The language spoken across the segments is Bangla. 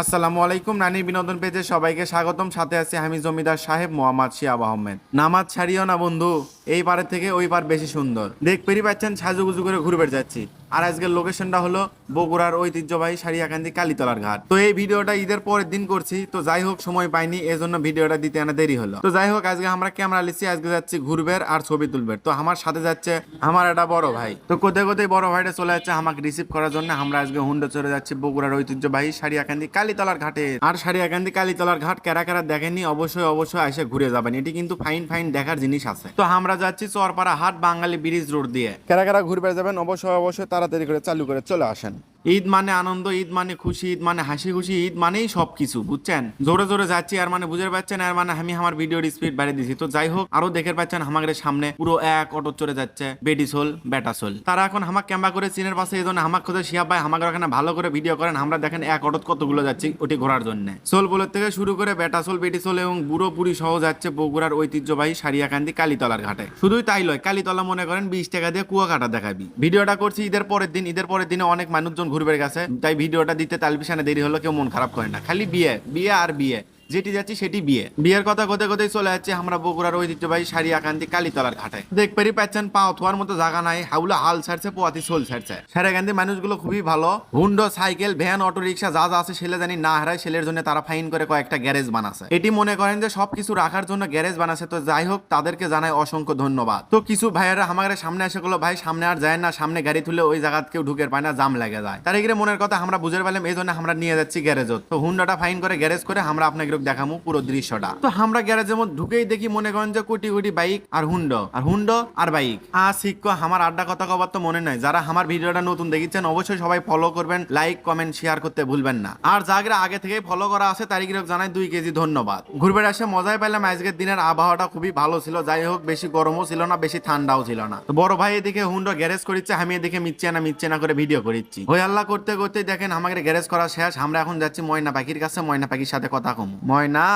আসসালামু আলাইকুম নানি বিনোদন পেজে সবাইকে স্বাগতম। সাথে আছি আমি জমিদার সাহেব মোহাম্মদ শিয়াব আহমেদ। নামাজ ছাড়িও না, বন্ধু। এই পারে থেকে ওই পার বেশি সুন্দর। দেখতেই পাচ্ছেন, সাজুগুজু করে ঘুরে যাচ্ছি। আর আজকের লোকেশনটা হলো বগুড়ার ঐতিহ্যবাহী সারিয়াকান্দি কালীতলার ঘাট। তো এই ভিডিওটা ঈদের পরের দিন করছি, তো যাই হোক, সময় পাইনি, এজন্য ভিডিওটা দিতে আনা দেরি হলো। তো যাই হোক, আজকে আমরা ক্যামেরা লিছি আজকে যাচ্ছি ঘুরবের আর ছবি তুলবের তো আমার সাথে যাচ্ছে আমার একটা বড় ভাই। তো কোথায় কোথায় বড় ভাইটা চলে যাচ্ছে আমাকে রিসিভ করার জন্য, আমরা আজকে হুন্ডা চলে যাচ্ছি বগুড়ার ঐতিহ্যবাহী সারিয়াকান্দি কালীতলার ঘাটে। আর সারিয়াকান্দি কালীতলার ঘাট কারা কারা দেখেননি, অবশ্যই অবশ্যই এসে ঘুরে যাবেন। এটি কিন্তু ফাইন ফাইন দেখার জিনিস আছে। তো আমরা যাচ্ছি চরপাড়া হাট বাঙালি ব্রিজ রোড দিয়ে। কারা কারা ঘুরবে যাবেন অবশ্যই অবশ্যই তাড়াতাড়ি করে চালু করে চলে আসেন। ঈদ মানে আনন্দ, ঈদ মানে খুশি, ঈদ মানে হাসি খুশি, ঈদ মানেই সব কিছু বুঝছেন? জোরে জোরে যাচ্ছি আর মানে বুঝতে পারছেন আর মানে আমি আমার ভিডিওর স্পিড বাড়িয়ে দিছি তো যাই হোক, আরও দেখে পাচ্ছেন আমাদের সামনে পুরো এক অটো চড়ে যাচ্ছে বেডিসোল বেটাসোল তারা এখন আমাকে ক্যাম্বা করে চীনের পাশে, এই জন্য আমাকে খোঁজে, শিয়া ভাই আমাকে ওখানে ভালো করে ভিডিও করেন। আমরা দেখেন এক অটোত কতগুলো যাচ্ছি ওটি ঘোরার জন্য। সোল বুলের থেকে শুরু করে বেটাসোল বেটিসোল এবং বুড়ো পুরি সহ যাচ্ছে বগুড়ার ঐতিহ্যবাহী সারিয়াকান্দি কালীতলার ঘাটে। শুধুই তাই লয়, কালীতলা মনে করেন বিশ টাকা দিয়ে কুয়াকাটা দেখাবি। ভিডিওটা করছি ঈদের পরের দিন, ঈদের পরের দিনে অনেক মানুষজন ঘুরবে গেছে তাই ভিডিওটা দিতে তালবিশানে দেরি হলো, কেউ মন খারাপ করে না। খালি বিয়ে বিয়ে আর বিয়ে। যেটি যাচ্ছি সেটি বিয়ে। বিয়ের কথা কোথায় কোথায় চলে যাচ্ছে আমরা বগুড়ার ঐতিহ্যবাহী সারি আকান্তি কালীতলার ঘাটে। দেখপারি পাচ্ছেন, পা অথবার মতো জায়গা নাই, হাউলা হাল ছাড়ছে, পোয়াতি সোল ছাড়ছে। সারাকান্দি মানুষগুলো খুবই ভালো, হুন্ডো, সাইকেল, ভ্যান, অটো রিক্সা, যা যা আছে সেলে জানি না হারায়, সেলের জন্য তারা ফাইন করে কয়েকটা গ্যারেজ বানাছে। এটি মনে করেন যে সবকিছু রাখার জন্য গ্যারেজ বানাছে, তো যাই হোক, তাদেরকে জানাই অসংখ্য ধন্যবাদ। তো কিছু ভাইয়েরা আমাদের সামনে এসে গেলো ভাই, সামনে আর যায় না, সামনে গাড়ি তুলে ওই জায়গা কেউ ঢুকে পায় না, জাম লেগে যায়। তার এগিয়ে মনের কথা, আমরা বুঝে পারলাম এই জন্য আমরা নিয়ে যাচ্ছি গ্যারেজত। তো হুন্ডাটা ফাইন করে গ্যারেজ করে আমরা আপনাকে দেখামু পুরো দৃশ্যটা। তো আমরা গ্যারেজের মধ্যে ঢুকেই দেখি মনে করেন যে কোটি কোটি বাইক আর হুন্ড, আর হুন্ডো আর বাইক আ শিক্ষক, আমার আড্ডা কথা কবার তো মনে নাই। যারা আমার ভিডিওটা নতুন দেখেছেন, অবশ্যই সবাই ফলো করবেন লাইক কমেন্ট শেয়ার করতে ভুলবেন না। আর যাগরা আগে থেকেই ফলো করা আছে তারিখ জানাই দুই কেজি ধন্যবাদ। ঘুরবে আসে মজাই পেলাম, আজকের দিনের আবহাওয়াটা খুবই ভালো ছিল। যাই হোক, বেশি গরমও ছিল না, বেশি ঠান্ডাও ছিল না। তো বড় ভাই এদিকে হুন্ড গ্যারেজ করিচ্ছে, আমি এদিকে মিচ্ছে না মিচ্ছে না করে ভিডিও করিচ্ছি। হই আল্লাহ, করতে করতে দেখেন আমাকে গ্যারেজ করা শেষ, আমরা এখন যাচ্ছি ময়না পাখির কাছে, ময়না পাখির সাথে কথা কম। มอยน้า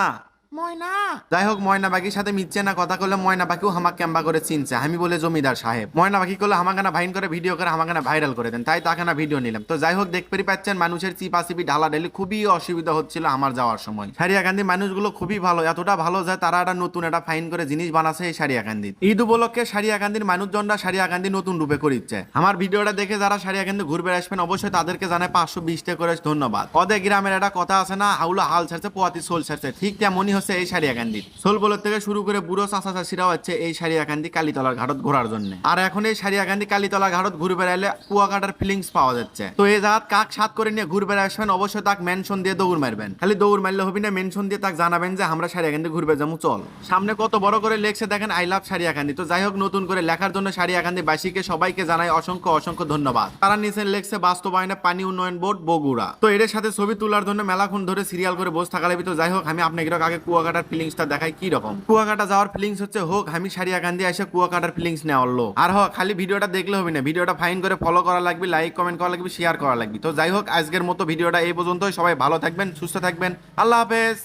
ময়না। যাই হোক ময়না পাখির সাথে মিচ্ছে না, কথা করলে ময়না পাখিও হামাক ক্যাম্বা করে চিনছে। আমি বলে জমিদার সাহেব। ময়না পাখি করলে না ভাইন করে ভিডিও করে আমাকে না ভাইরাল করে দেন। তাই তাকে না ভিডিও নিলাম। তো যাই হোক দেখতেই পাচ্ছেন, মানুষের চিপা চিপি ঢালা ঢালি খুবই অসুবিধা হচ্ছিল আমার যাওয়ার সময়। সারিয়াকান্দি মানুষগুলো খুবই ভালো, এতটা ভালো যায় তারা একটা নতুন একটা ফাইন করে জিনিস বানাছে এই সারিয়াকান্দির ঈদ উপলক্ষে সারিয়াকান্দির মানুষজনরা সারিয়াকান্দি নতুন রূপে করিচ্ছে। আমার ভিডিওটা দেখে যারা সারিয়াকান্দি ঘুরবে আসবেন, অবশ্যই তাদেরকে জানায় পাঁচশো বিশ টাকা করে ধন্যবাদ। অদে গ্রামের একটা কথা আছে না হাউলা হাল ছাড়ছে, পোয়াতি সোল ছাড়ছে। ঠিক তেমনই হচ্ছে এই সারিয়াকান্দি সোলবলের থেকে শুরু করে বুড়ো চাষা চাষিরাও হচ্ছে এই সারিয়াকান্দি কালীতলার ঘাটত ঘোরার জন্য। আর এখন এই সারিয়াকান্দি কালীতলা ঘাটত ঘুরে বেড়াইলে কুয়াকাটার ফিলিংস পাওয়া যাচ্ছে। তো এই জায়গা কাক সাত করে নিয়ে ঘুরবে আসবেন, অবশ্যই তাক মেনশন দিয়ে দৌড় মারবেন। খালি দৌড় মারলে হবে না মেনশন দিয়ে তাক জানাবেন যে আমরা সারিয়াকান্দি ঘুরবে যাব চল। সামনে কত বড় করে লেখছে দেখেন আই লাভ সারিয়াকান্দি তো যাই হোক, নতুন করে লেখার জন্য সারিয়াকান্দি বাসীকে সবাইকে জানাই অসংখ্য অসংখ্য ধন্যবাদ। তারা নিচে লেখছে বাস্তবায়নে পানি উন্নয়ন বোর্ড, বগুড়া। তো এর সাথে ছবি তোলার জন্য মেলাক্ষণ ধরে সিরিয়াল করে বসে থাকা লাগবে তো যাই হোক, আমি আপনাকে আগে কুয়াকাটার ফিলিংসটা দেখায় কি রকম? কুয়াকাটা যাওয়ার ফিলিংস হচ্ছে, হোক, আমি সারিয়াকান্দি এসে কুয়াকাটার ফিলিংস নেওয়ার লোক। আর হোক, খালি ভিডিওটা দেখলে হবে না। ভিডিওটা ফাইন করে ফলো করা লাগবে লাইক কমেন্ট করা লাগবে শেয়ার করা লাগবে। তো যাই হোক, আজকের মতো ভিডিওটা এই পর্যন্তই। সবাই ভালো থাকবেন, সুস্থ থাকবেন। আল্লাহ হাফেজ।